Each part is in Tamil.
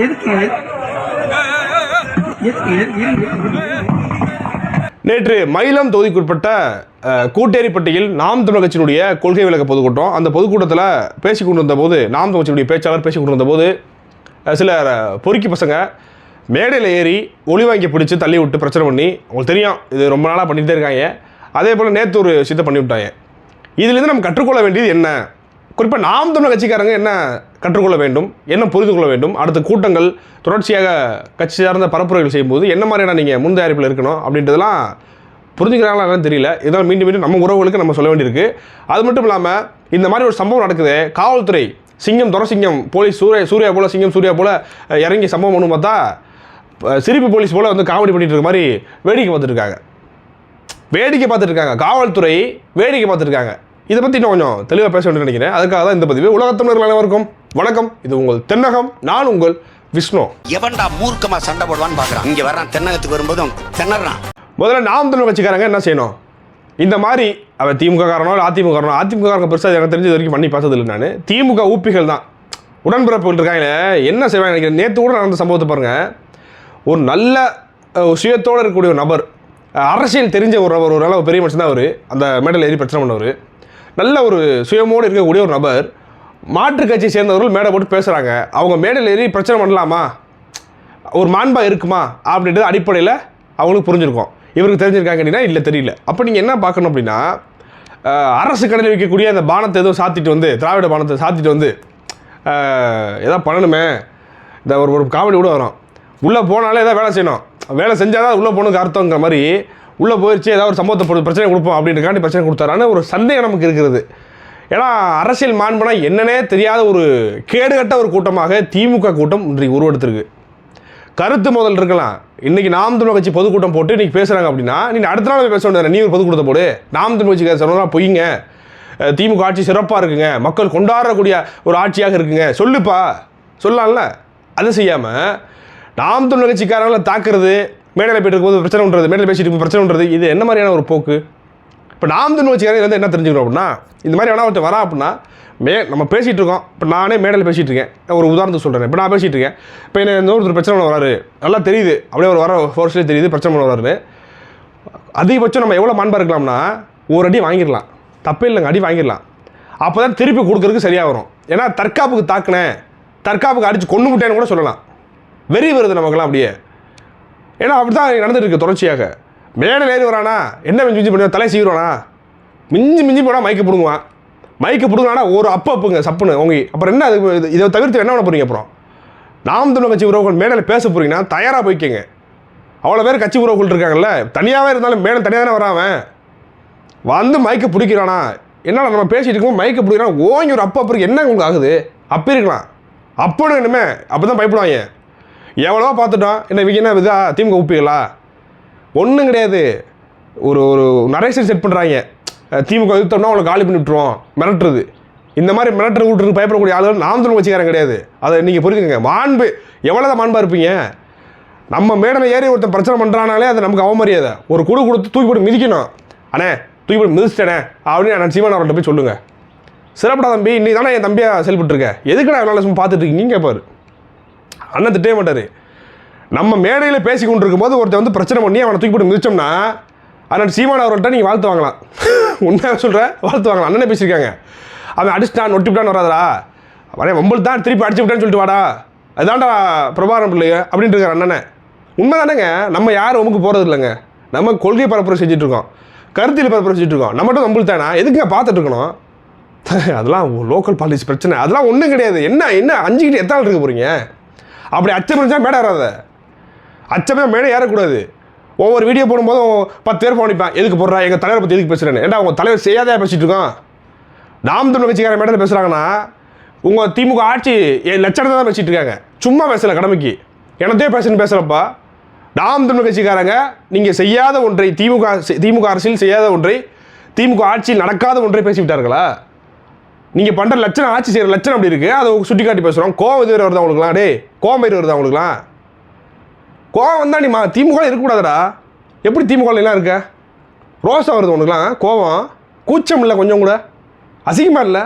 எதுக்கு? நேற்று மயிலம் தொகுதிக்குட்பட்ட கூட்டேரிப்பட்டியில் நாம் தமிழர் கட்சியினுடைய கொள்கை விளக்க பொதுக்கூட்டம். அந்த பொதுக்கூட்டத்தில் பேசி கொண்டிருந்த போது நாம் தமிழர் கட்சியினுடைய பேச்சாளர் பேசி கொண்டிருந்த போது சில பொறுக்கி பசங்க மேடையில் ஏறி ஒளி வாங்கி பிடிச்சி தள்ளி விட்டு பிரச்சனை பண்ணி உங்களுக்கு தெரியும் இது ரொம்ப நாளாக பண்ணிகிட்டே இருக்காங்க. அதே போல் நேற்று ஒரு சித்தம் பண்ணி விட்டாங்க இதிலிருந்து நம்ம கற்றுக்கொள்ள வேண்டியது என்ன? குறிப்பாக நாம் தமிழர் கட்சிக்காரங்க என்ன கற்றுக்கொள்ள வேண்டும் என்ன புரிந்து கொள்ள வேண்டும். அடுத்த கூட்டங்கள் தொடர்ச்சியாக கட்சி சார்ந்த பரப்புரைகள் செய்யும்போது என்ன மாதிரியான நீங்கள் முன் தயாரிப்பில் இருக்கணும் அப்படின்றதெல்லாம் புரிஞ்சுக்கிறாங்களா என்னன்னு தெரியல. இதெல்லாம் மீண்டும் மீண்டும் நம்ம உறவுகளுக்கு நம்ம சொல்ல வேண்டியிருக்கு. அது மட்டும் இல்லாமல் இந்த மாதிரி ஒரு சம்பவம் நடக்குது காவல்துறை சிங்கம் துரசிங்கம் போலீஸ் சூரிய சூர்யா போல் சிங்கம் சூர்யா போல் இறங்கி சம்பவம் ஒன்று பார்த்தா சிரிப்பு போலீஸ் போல் வந்து காமெடி பண்ணிட்டு இருக்க மாதிரி வேடிக்கை பார்த்துட்ருக்காங்க வேடிக்கை பார்த்துட்ருக்காங்க காவல்துறை வேடிக்கை பார்த்துட்ருக்காங்க இதை பற்றி இன்னும் கொஞ்சம் தெளிவாக பேச வேண்டும் நினைக்கிறேன். அதுக்காக தான் இந்த பதிவு. உலகத்தமிழர்கள் அனைவருக்கும் வணக்கம். இது உங்கள் தென்னகம் நான் உங்கள் விஷ்ணு. எவன்டா மூர்க்கமா சண்டை போடுவான்னு பாக்குறான். இங்க வர்றான் தென்னகத்துக்கு வரும்போதும் திணறான். முதல்ல நாம் தமிழ் கட்சிக்காரங்க என்ன செய்யணும்? இந்த மாதிரி அவன் திமுக காரனோ இல்லை அதிமுக காரனோ அதிமுக காரங்க பெருசாக எனக்கு தெரிஞ்சது வரைக்கும் பண்ணி பார்த்தது இல்லை நான். திமுக ஊப்பிகள் தான். உடன்பிறப்புகள் இருக்காங்களே என்ன செய்வாங்க நினைக்கிறேன். நேற்று கூட நடந்த சம்பவத்தை பாருங்க. ஒரு நல்ல சுயத்தோடு இருக்கக்கூடிய ஒரு நபர் அரசியல் தெரிஞ்ச ஒரு நபர் ஒரு நல்ல பெரிய மனுஷன் தான் அவர். அந்த மேடையில் ஏறி பிரச்சனை பண்ணவர். நல்ல ஒரு சுயமோடு இருக்கக்கூடிய ஒரு நபர் மாற்றுக் கட்சியை சேர்ந்தவர்கள் மேடை போட்டு பேசுகிறாங்க அவங்க மேடையில் ஏறி பிரச்சனை பண்ணலாமா? ஒரு மாண்பா இருக்குமா? அப்படின்றது அடிப்படையில் அவங்களுக்கு புரிஞ்சிருக்கும். இவருக்கு தெரிஞ்சிருக்காங்க அப்படின்னா இல்லை தெரியல. அப்போ நீங்கள் என்ன பார்க்கணும் அப்படின்னா அரசு கடையில் விற்கக்கூடிய அந்த பானத்தை ஏதோ சாத்திட்டு வந்து திராவிட பானத்தை சாத்திட்டு வந்து அஹ், பண்ணணுமே. இந்த ஒரு ஒரு காமெடி கூட வரும். உள்ளே போனாலே எதாவது வேலை செய்யணும். வேலை செஞ்சால் தான் உள்ளே போகணுக்கு அர்த்தங்கிற மாதிரி உள்ளே போயிடுச்சு ஏதாவது ஒரு சம்பவத்தை பிரச்சனை கொடுப்போம் அப்படின்றக்காண்டி பிரச்சனை கொடுத்தாரான்னு ஒரு சந்தேகம் நமக்கு இருக்கிறது. ஏன்னா அரசியல் மாண்பனா என்னன்னே தெரியாத ஒரு கேடுகட்ட ஒரு கூட்டமாக திமுக கூட்டம் இன்றைக்கு உருவெடுத்திருக்கு. கருத்து முதல் இருக்கலாம். இன்னைக்கு நாம் தமிழ் கட்சி பொதுக்கூட்டம் போட்டு இன்றைக்கி பேசுகிறாங்க அப்படின்னா நீ அடுத்த நாள் பேச வேண்டியது நீ ஒரு பொதுக்கூட்டத்தை போடு. நாம் தமிழ் கட்சி சொன்னா பொய்ங்க. திமுக ஆட்சி சிறப்பாக இருக்குங்க. மக்கள் கொண்டாடக்கூடிய ஒரு ஆட்சியாக இருக்குங்க. சொல்லுப்பா. சொல்லலாம்ல. அதை செய்யாமல் நாம் தமிழ் கட்சிக்காரங்களை தாக்குறது மேடையில் போயிட்டு இருக்கும்போது பிரச்சனை பண்ணுறது மேடையில் பேசிட்டு பிரச்சனை பண்ணுறது இது என்ன மாதிரியான ஒரு போக்கு? இப்போ நாம் தமிழ் கட்சிக்காரங்க வந்து என்ன தெரிஞ்சுக்கணும் அப்படின்னா இந்த மாதிரி வேணா ஒருத்தர் வரா அப்படின்னா மே நம்ம பேசிகிட்டு இருக்கோம். இப்போ நானே மேடையில் பேசிகிட்டு இருக்கேன். ஒரு உதாரணத்துக்கு சொல்கிறேன் இப்போ நான் பேசிகிட்டு இருக்கேன். இப்போ என்ன இந்த ஒருத்தர் பிரச்சனை பண்ண வராரு. நல்லா தெரியுது. அப்படியே ஒரு வர ஃபோர்ஸ்லேயே தெரியுது பிரச்சனை பண்ண வராரு அதிகபட்சம் நம்ம எவ்வளோ மாண்பா இருக்கலாம்னா ஒரு அடி வாங்கிடலாம். தப்பே இல்லைங்க அடி வாங்கிடலாம். அப்போ தான் திருப்பி கொடுக்கறதுக்கு சரியாக வரும். ஏன்னா தற்காப்புக்கு தாக்குனேன். தற்காப்புக்கு அடித்து கொண்டு விட்டேன்னு கூட சொல்லலாம். வெறி வருது நமக்கெல்லாம் அப்படியே. ஏன்னா அப்படி தான் நடந்துட்டு இருக்கு தொடர்ச்சியாக. மேலே ஏறி வரானா? என்ன மிஞ்சி மிஞ்சி பண்ணுவான் தலை சீவிடுவானா மிஞ்சி மிஞ்சி போனால் மைக்கு பிடுங்குவான். மைக்கு பிடுங்கினா ஒரு அப்போ அப்புங்க சப்புன்னு உங்க அப்புறம் என்ன அது இதை தவிர்த்து என்ன பண்ண போகிறீங்க அப்புறம்? நாம் தமிழ் கட்சி உறவுகள் மேடையில் பேச போகிறீங்கன்னா தயாராக போய்க்கங்க. அவ்வளோ பேர் கட்சி உறவுகள் இருக்காங்கல்ல தனியாகவே இருந்தாலும் மேடம் தனியாக தானே வராவன் வந்து மைக்கை பிடிக்கிறானா? என்னடா நம்ம பேசிகிட்டு இருக்கோம் மைக்கை பிடிக்கிறான்? ஓங்கி ஒரு அப்ப அப்புறம் என்ன உங்களுக்கு ஆகுது? அப்போ இருக்கலாம் அப்போ இனிமே அப்போ தான் பயப்படுவாங்க. எவ்வளோ பார்த்துட்டோம். என்ன இவங்க என்ன இதா திமுக உப்பிகளா ஒன்றும் கிடையாது. ஒரு ஒரு நரேஷன் செட் பண்ணுறாங்க திமுக எதிர்த்தோம்னா அவங்களை காலி பண்ணி விட்டுருவோம். மிரட்டுறது. இந்த மாதிரி மிரட்டுற விட்டுருக்கு பயப்படக்கூடிய ஆளுகள் நாம் தான் வச்சுக்காரன் கிடையாது. அதை நீங்கள் புரிஞ்சுக்கங்க. மாண்பு எவ்வளோதான் மாண்பாக இருப்பீங்க? நம்ம மேடையில் ஏறி ஒருத்தன் பிரச்சனை பண்ணுறானாலே அது நமக்கு அவமரியாதை. ஒரு குடு கொடுத்து தூக்கி போட்டு மிதிக்கணும். அண்ணே தூக்கி போட்டு மிதிச்சிட்டேனே அப்படின்னு நான் சீமான் அவர்கிட்ட போய் சொல்லுங்கள் சிறப்படா தம்பி இன்னைக்கு தானே என் தம்பியாக செயல்பட்டு எதுக்குடா எவ்வளோ சும்மா பார்த்துட்டு இருக்கீங்க? கேட்பாரு அண்ணன் திட்டவே மாட்டார். நம்ம மேடையில் பேசி கொண்டு இருக்கும்போது ஒருத்தன் வந்து பிரச்சனை பண்ணி அவனை தூக்கி போட்டு மிதிச்சோம்னா அண்ணன் சீமான் அவர்கள்ட்ட நீங்கள் வாழ்த்து வாங்கலாம். உண்மையாக சொல்கிறேன் வாழ்த்து வாங்கலாம். அண்ணனே பேசியிருக்காங்க. அவன் அடிச்சிட்டான் நொட்டிவிட்டான்னு வராதா அவனே வம்பல் தான் திருப்பி அடிச்சு விட்டான்னு சொல்லிட்டு வாடா. அதான்டா பிரபாரம் பிள்ளைங்க அப்படின்ட்டு இருக்கார் அண்ணனை. உண்மை தானேங்க நம்ம யாரும் உமக்கு போகிறது இல்லைங்க. நம்ம கொள்கை பரப்புரை செஞ்சுட்டு இருக்கோம். கருத்தியல் பரப்புரை செஞ்சுட்டு இருக்கோம். நம்ம மட்டும் வம்பல் தானா? எதுக்குங்க பார்த்துட்டு இருக்கணும்? அதெல்லாம் லோக்கல் பாலிசி பிரச்சனை. அதெல்லாம் ஒன்றும் கிடையாது. என்ன என்ன அஞ்சுக்கிட்டு எத்தனை நாள் இருக்க போகிறீங்க அப்படி அச்சம் இருந்துச்சா மேடை ஏறாத. அச்சமே மேடை ஏறக்கூடாது. ஒவ்வொரு வீடியோ போடும்போதும் பத்து பேர் போனிப்பான் எதுக்கு போடுறா? எங்கள் தலைவரை பற்றி எதுக்கு பேசுகிறேன்னு ஏன்டா உங்கள் தலைவர் செய்யாதே பேசிட்டு இருக்கான்? நாம் தமிழ் கட்சிக்கார மேடையில் பேசுகிறாங்கன்னா உங்கள் திமுக ஆட்சி என் லட்சணத்தை தான் பேசிட்டு இருக்காங்க. சும்மா பேசலை கடமைக்கு. எனத்தே பேசுன்னு பேசுகிறப்பா நாம் தமிழ் கட்சிக்காரங்க நீங்கள் செய்யாத ஒன்றை திமுக திமுக அரசியல் செய்யாத ஒன்றை திமுக ஆட்சியில் நடக்காத ஒன்றை பேசிவிட்டார்களா? நீங்கள் பண்ணுற லட்சணம் ஆட்சி செய்கிற லட்சணம் அப்படி இருக்குது அதை சுட்டி காட்டி பேசுகிறோம் கோவம் இது வருதா அவங்களுக்குலாம் டே கோவம் இது வருதா அவங்களுக்குலாம் கோவம் வந்தா நீ மா திமுக இருக்கக்கூடாதுடா. எப்படி திமுகலாம் இருக்க? ரோசா வருது உனக்குலாம் கோவம். கூச்சம் இல்லை கொஞ்சம் கூட. அசிங்கமாக இல்லை?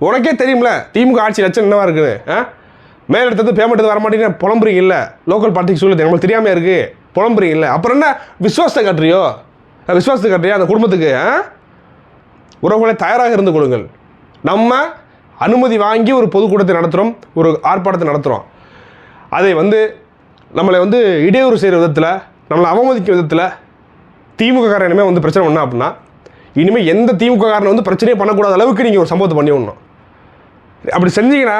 உனக்கே தெரியும்ல திமுக ஆட்சி லட்சம் என்னவா இருக்குது? ஆ? மேலிடத்து பேமெண்ட் வர மாட்டேங்குது புலம்புறீங்க இல்லை? லோக்கல் பார்ட்டிக்கு சொல்லுது நம்மளுக்கு தெரியாமல் இருக்குது புலம்புறீங்க இல்லை? அப்புறம் என்ன? விஸ்வாசத்தை காட்டுறியோ? விஸ்வாசத்தை விசுவாசத்தை காட்டுறியா அந்த குடும்பத்துக்கு ஆ? உறவுகளை தயாராக இருந்து கொடுங்கள் நம்ம அனுமதி வாங்கி ஒரு பொதுக்கூட்டத்தை நடத்துகிறோம் ஒரு ஆர்ப்பாட்டத்தை நடத்துகிறோம் அதை வந்து நம்மளை வந்து இடையூறு செய்கிற விதத்தில் நம்மளை அவமதிக்கும் விதத்தில் திமுக காரன் இனிமேல் வந்து பிரச்சனை பண்ணா அப்படின்னா இனிமேல் எந்த திமுக காரனை வந்து பிரச்சனையே பண்ணக்கூடாத அளவுக்கு நீங்கள் ஒரு சம்பவத்தை பண்ணி விடணும். அப்படி செஞ்சீங்கன்னா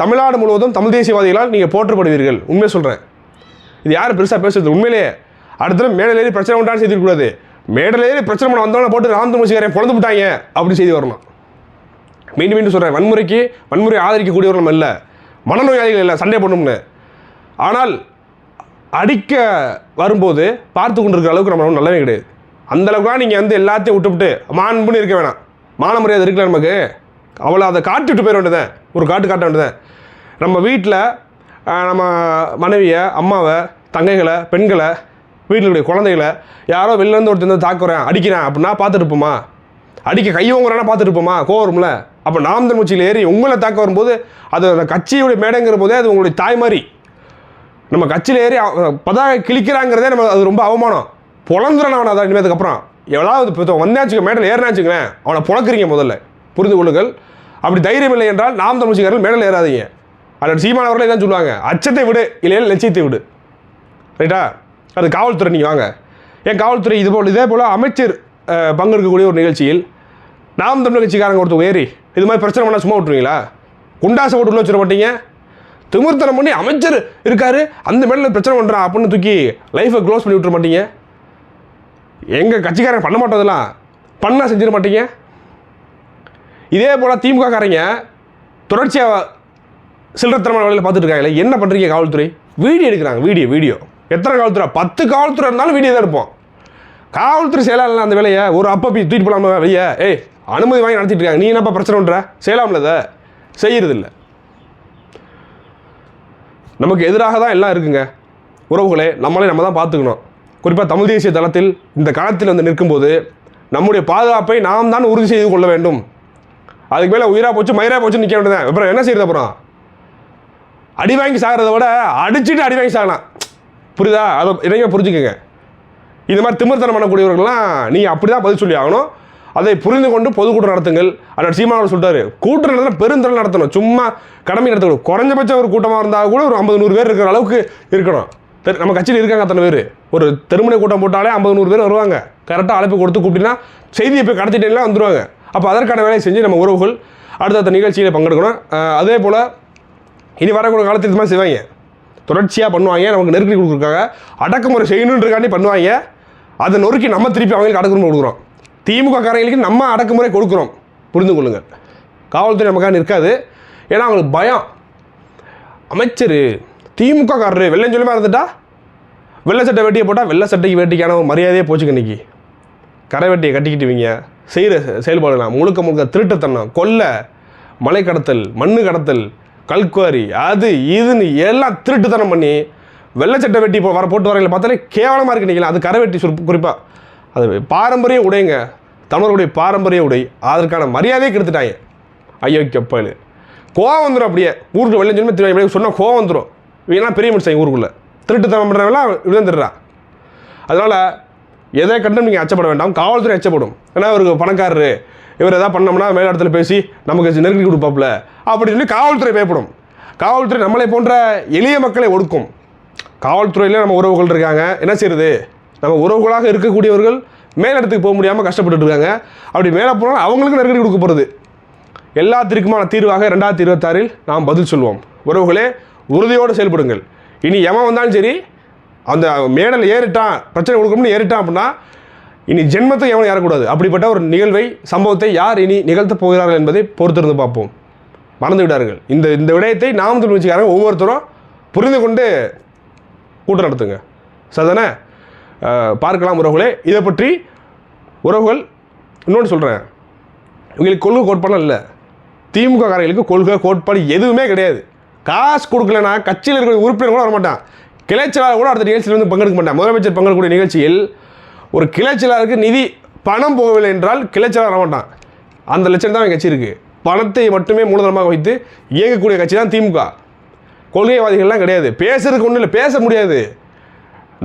தமிழ்நாடு முழுவதும் தமிழ் தேசியவாதிகளால் நீங்கள் போற்றப்படுவீர்கள். உண்மையை சொல்கிறேன் இது யார் பெருசாக பேசுறது உண்மையிலேயே அடுத்த மேடலேறி பிரச்சனை உண்டான்னு செய்திருக்கக்கூடாது மேடலேறி பிரச்சனை பண்ண வந்தவன போட்டு ராம் பிறந்து விட்டாங்க அப்படி செய்தி வரணும். மீண்டும் மீண்டும் சொல்கிறேன் வன்முறைக்கு வன்முறை ஆதரிக்கக்கூடியவர்கள் நம்ம இல்லை மனநோயாளிகள் இல்லை சண்டை பண்ணும்னு ஆனால் அடிக்க வரும்போது பார்த்து கொண்டிருக்கிற அளவுக்கு நம்ம நல்லவே கிடையாது. அந்த அளவுக்குலாம் நீங்கள் வந்து எல்லாத்தையும் விட்டுவிட்டு மாண்புன்னு இருக்க வேணாம். மான மரியாதை இருக்கல நமக்கு? அவளை அதை காட்டிவிட்டு போயிட வேண்டியதேன் ஒரு காட்டு காட்ட வேண்டியதேன் நம்ம வீட்டில் நம்ம மனைவியை அம்மாவை தங்கைகளை பெண்களை வீட்டில் குழந்தைகளை யாரோ வெளிலேருந்து ஒருத்தர் தாக்குறேன் அடிக்கிறேன் அப்படின்னா பார்த்துட்டு இருப்போமா? அடிக்க கையோங்கிறனா பார்த்துட்டு இருப்போமா? கோவரும்ல அப்போ நாம் தமிழ்ச்சியில் ஏறி உங்களை தாக்க வரும்போது அது அந்த கட்சியுடைய மேடைங்கிற போதே அது உங்களுடைய தாய் மாதிரி. நம்ம கட்சியில் ஏறி பதாக கிழிக்கிறாங்கிறதே நம்ம அது ரொம்ப அவமானம். பொழந்துறான் அவனை அதான். இனிமேதுக்கப்புறம் எவ்வளவு இப்போ வந்தாச்சுங்க மேடல் ஏறினாச்சுங்களேன் அவனை புழக்கிறீங்க முதல்ல. புரிந்து கொள்ளுங்கள். அப்படி தைரியம் இல்லை என்றால் நாம் தமிழ்ச்சிக்காரர்கள் மேடல் ஏறாதீங்க. அதில் சீமான் தான் சொல்லுவாங்க அச்சத்தை விடு இல்லையா லட்சியத்தை விடு. ரைட்டா? அது காவல்துறை நீங்கள் வாங்க. ஏன் காவல்துறை இது போல் இதே போல் அமைச்சர் பங்கெடுக்கக்கூடிய ஒரு நிகழ்ச்சியில் நாம் தமிழ் கட்சிக்காரங்க ஒருத்தர் ஏறி இது மாதிரி பிரச்சனை பண்ணால் சும்மா விட்டுருவீங்களா? குண்டாசை போட்டு உள்ள வச்சிட மாட்டீங்க திமிர்த்தனம் பண்ணி அமைச்சர் இருக்காரு அந்த மேல பிரச்சனை பண்ணுறான் அப்படின்னு தூக்கி லைஃபை க்ளோஸ் பண்ணி விட்டுற மாட்டீங்க எங்கள் கட்சிக்காரங்க பண்ண மாட்டோம் பண்ணால் செஞ்சிட மாட்டீங்க இதே போல் திமுக காரங்க தொடர்ச்சியாக சில்லறத்தனமான வேலையில் பார்த்துட்டு இருக்காங்களே என்ன பண்ணுறீங்க காவல்துறை? வீடியோ எடுக்கிறாங்க வீடியோ வீடியோ. எத்தனை காவல்துறை? பத்து காவல்துறை இருந்தாலும் வீடியோ தான் எடுப்போம். காவல்துறை செயலாளர் அந்த வேலையை ஒரு அப்பப்பி தூக்கிட்டு போகலாமா வெளியே ஏய் அனுமதி வாங்கி நடத்திட்டு இருக்காங்க நீ என்னப்பா பிரச்சனைன்ற? செய்யலாம்ல அதை செய்யறதில்ல. நமக்கு எதிராக தான் எல்லாம் இருக்குங்க. உறவுகளே நம்மளே நம்ம தான் பார்த்துக்கணும். குறிப்பாக தமிழ் தேசிய தளத்தில் இந்த களத்தில் வந்து நிற்கும்போது நம்முடைய பாதுகாப்பை நாம் தான் உறுதி செய்து கொள்ள வேண்டும். அதுக்கு மேலே உயிராக போச்சு மயிராக போச்சு நிற்க வேண்டியதான் அப்புறம் என்ன செய்யறது அப்புறம்? அடி வாங்கி சாகிறத விட அடிச்சுட்டு அடி வாங்கி சாகலாம். புரியுதா? அதை இதைங்க புரிஞ்சுக்கோங்க. இது மாதிரி திமிர்த்தனம் பண்ணக்கூடியவர்கள்லாம் நீங்கள் அப்படி தான் பதில் சொல்லி ஆகணும் அதை புரிந்து கொண்டு பொதுக்கூட்டம் நடத்துங்கள். அண்ணன் சீமானவர் சொல்லிட்டாரு கூட்டம் நடத்தினா பெருந்திரள் நடத்தணும். சும்மா கடமை நடத்தணும் குறைஞ்சபட்சம் ஒரு கூட்டமாக இருந்தால் கூட ஒரு ஐம்பது நூறு பேர் இருக்கிற அளவுக்கு இருக்கணும். தெரு- நம்ம கட்சியில் இருக்காங்க அத்தனை பேர். ஒரு தெருமுனை கூட்டம் போட்டாலே ஐம்பது நூறு பேர் வருவாங்க. கரெக்டாக அழைப்பு கொடுத்து கூப்பிட்டீங்கன்னா செய்தியை போய் கடத்திட்டேன்னா வந்துருவாங்க. அப்போ அதற்கான வேலையை செஞ்சு நம்ம உறவுகள் அடுத்தடுத்த நிகழ்ச்சியில் பங்கெடுக்கணும். அதே போல் இனி வரக்கூடிய காலத்தில் இது மாதிரி செய்வாங்க. தொடர்ச்சியாக பண்ணுவாங்க. நமக்கு நெருக்கடி கொடுக்குறாங்க அடக்குமுறை செய்யணுன்றக்காண்டி பண்ணுவாங்க. அதை நொறுக்கி நம்ம திருப்பி அவங்களுக்கு அடக்குமுறை கொடுக்குறோம். திமுக காரங்களுக்கு நம்ம அடக்குமுறை கொடுக்குறோம். புரிந்து கொள்ளுங்கள் காவல்துறை நமக்காக நிற்காது. ஏன்னா அவங்களுக்கு பயம். அமைச்சர் திமுக காரரு வெள்ளஞ்சொல்லமாக இருந்துட்டா? வெள்ளை சட்டை வெட்டியை போட்டால் வெள்ளை சட்டைக்கு வேட்டிக்கான ஒரு மரியாதையே போச்சுக்கு இன்னைக்கு. கரை வெட்டியை கட்டிக்கிட்டுவீங்க செய்கிற செயல்பாடுனா முழுக்க முழுக்க திருட்டுத்தனம் கொள்ளை மலை கடத்தல் மண்ணு கடத்தல் கல்குவாரி அது இதுன்னு எல்லாம் திருட்டுத்தனம் பண்ணி வெள்ளை சட்டை வெட்டி இப்போ வர போட்டு வரையில் பார்த்தாலே கேவலமாக இருக்கு நினைக்கலாம் அது கரை வெட்டி குறிப்பாக அது பாரம்பரிய உடைங்க. தமிழருடைய பாரம்பரிய உடை. அதற்கான மரியாதையை கெடுத்துட்டாங்க. ஐயோ கப்பல் கோவம் வந்துடும் அப்படியே. ஊருக்கு வெள்ளம் சொல்லி திரும்ப சொன்னால் கோவம் வந்துடும் இவங்கெல்லாம் பெரிய மனுஷன் ஊருக்குள்ளே. திருட்டுத்தனம் பண்ணுறவங்களாம் விழுந்துடுறா. திருடுறான் அதனால் எதை கண்டும் நீங்கள் அச்சப்பட வேண்டாம். காவல்துறை அச்சப்படும். ஏன்னா இவருக்கு பணக்காரரு. இவர் எதாவது பண்ணோம்னா மேல் இடத்துல பேசி நமக்கு நெருக்கடி கொடுப்பாப்புல. அப்படின்னு சொல்லி காவல்துறை பயப்படும். காவல்துறை நம்மளை போன்ற எளிய மக்களை ஒடுக்கும். காவல்துறையிலே நம்ம உறவுகள் இருக்காங்க. என்ன செய்யுது நம்ம உறவுகளாக இருக்கக்கூடியவர்கள் மேலிடத்துக்கு போக முடியாமல் கஷ்டப்பட்டுட்டு இருக்காங்க. அப்படி மேலே போனால் அவங்களுக்கு நெருக்கடி கொடுக்க போகிறது எல்லாத்திற்குமான தீர்வாக ரெண்டாயிரத்தி இருபத்தாறில் நாம் பதில் சொல்வோம். உறவுகளே உறுதியோடு செயல்படுங்கள். இனி எவன் வந்தாலும் சரி அந்த மேடல் ஏறிட்டான் பிரச்சனை கொடுக்கணும்னு ஏறிட்டான் அப்படின்னா இனி ஜென்மத்தை எவனும் ஏறக்கூடாது. அப்படிப்பட்ட ஒரு நிகழ்வை சம்பவத்தை யார் இனி நிகழ்த்தப் போகிறார்கள் என்பதை பொறுத்திருந்து பார்ப்போம். மறந்து விடார்கள் இந்த இந்த விடயத்தை நாம் தொழிற்சிக்காரங்க ஒவ்வொருத்தரும் புரிந்து கொண்டு கூட்டம் நடத்துங்க. சரிதானே? பார்க்கலாம் உறவுகளே. இதை பற்றி உறவுகள் இன்னொன்று சொல்கிறேன் இவங்களுக்கு கொள்கை கோட்பாடெலாம் இல்லை. திமுக காரங்களுக்கு கொள்கை கோட்பாடு எதுவுமே கிடையாது. காசு கொடுக்கலனா கட்சியில் இருக்கிற உறுப்பினர் கூட வரமாட்டான். கிளைச்சலாளர் கூட அடுத்த நிகழ்ச்சியில் வந்து பங்கெடுக்க மாட்டான். முதலமைச்சர் பங்கெடுக்கக்கூடிய நிகழ்ச்சியில் ஒரு கிளைச்சலாருக்கு நிதி பணம் போகவில்லை என்றால் கிளைச்சலாளர் வரமாட்டான். அந்த லட்சம் தான் கட்சி இருக்குது பணத்தை மட்டுமே மூலதனமாக வைத்து இயங்கக்கூடிய கட்சி தான் திமுக. கொள்கைவாதிகள்லாம் கிடையாது. பேசுறதுக்கு ஒன்றும் இல்லை. பேச முடியாது.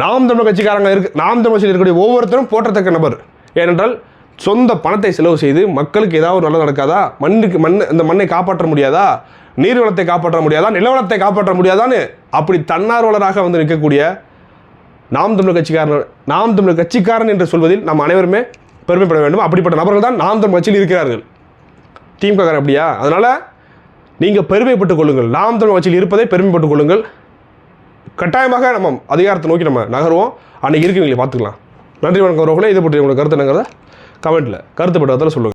நாம் தமிழ் கட்சிக்காரங்க இருக்கு நாம் தமிழ் இருக்கக்கூடிய ஒவ்வொருத்தரும் போற்றத்தக்க நபர். ஏனென்றால் சொந்த பணத்தை செலவு செய்து மக்களுக்கு ஏதாவது ஒரு நல்லது நடக்காதா? மண்ணுக்கு மண் இந்த மண்ணை காப்பாற்ற முடியாதா? நீர்வளத்தை காப்பாற்ற முடியாதா? நிலவளத்தை காப்பாற்ற முடியாதான்னு அப்படி தன்னார்வலராக வந்து நிற்கக்கூடிய நாம் தமிழர் கட்சிக்காரன் நாம் தமிழர் கட்சிக்காரன் என்று சொல்வதில் நாம் அனைவருமே பெருமைப்பட வேண்டும். அப்படிப்பட்ட நபர்கள் தான் நாம் தமிழ் கட்சியில் இருக்கிறார்கள். திமுக அப்படியா? அதனால் நீங்கள் பெருமைப்பட்டுக் கொள்ளுங்கள். நாம் தமிழ் கட்சியில் இருப்பதை பெருமைப்பட்டுக் கொள்ளுங்கள். கட்டாயமாக நம்ம அதிகாரத்தை நோக்கி நம்ம நகருவோம். அன்னைக்கு இருக்கவங்களை பார்த்துக்கலாம். நன்றி வணக்கம் ரோகலே இதை பற்றி உங்களுக்கு கருத்து என்னங்கிறத கமெண்ட்டில் கருத்து பட்டத்தில் சொல்லுங்கள்